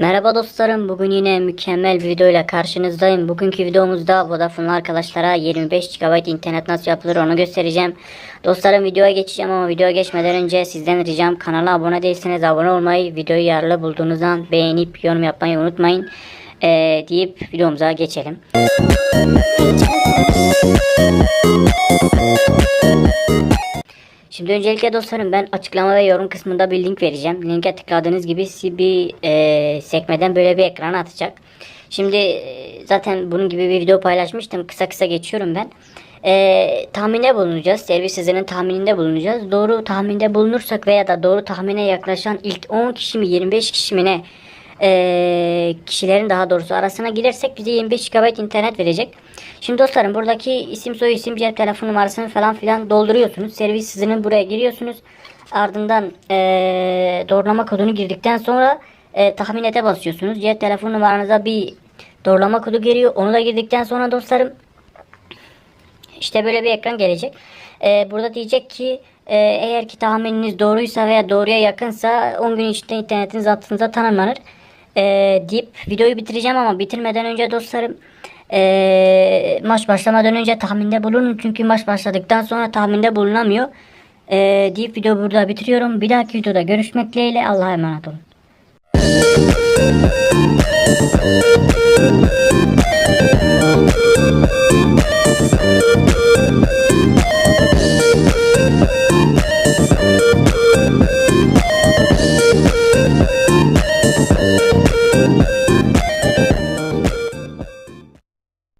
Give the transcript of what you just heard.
Merhaba dostlarım. Bugün yine mükemmel bir videoyla karşınızdayım. Bugünkü videomuzda Vodafone'lu arkadaşlara 25 GB internet nasıl yapılır onu göstereceğim. Dostlarım videoya geçeceğim ama videoya geçmeden önce sizden ricam kanala abone değilseniz abone olmayı, videoyu yararlı bulduğunuzdan beğenip yorum yapmayı unutmayın. Ee, deyip videomuza geçelim. Şimdi öncelikle dostlarım ben açıklama ve yorum kısmında bir link vereceğim. Linke tıkladığınız gibi sizi bir e, sekmeden böyle bir ekran atacak. Şimdi e, zaten bunun gibi bir video paylaşmıştım. Kısa kısa geçiyorum ben. E, tahminde bulunacağız. Servis hızının tahmininde bulunacağız. Doğru tahminde bulunursak veya da doğru tahmine yaklaşan ilk 10 kişi mi 25 kişi mi ne e, kişilerin daha doğrusu arasına girersek bize 25 GB internet verecek. Şimdi dostlarım buradaki isim soy isim cep telefon numarasını falan filan dolduruyorsunuz. Servis hızının buraya giriyorsunuz. Ardından e, doğrulama kodunu girdikten sonra e, tahmin ete basıyorsunuz. Cep telefon numaranıza bir doğrulama kodu geliyor. Onu da girdikten sonra dostlarım işte böyle bir ekran gelecek. Ee, burada diyecek ki eğer ki tahmininiz doğruysa veya doğruya yakınsa 10 gün içinde internetiniz hattınıza tanımlanır. Ee, deyip videoyu bitireceğim ama bitirmeden önce dostlarım e, maç başlamadan önce tahminde bulunun. Çünkü maç başladıktan sonra tahminde bulunamıyor. Ee, deyip videoyu burada bitiriyorum. Bir dahaki videoda görüşmek dileğiyle Allah'a emanet olun.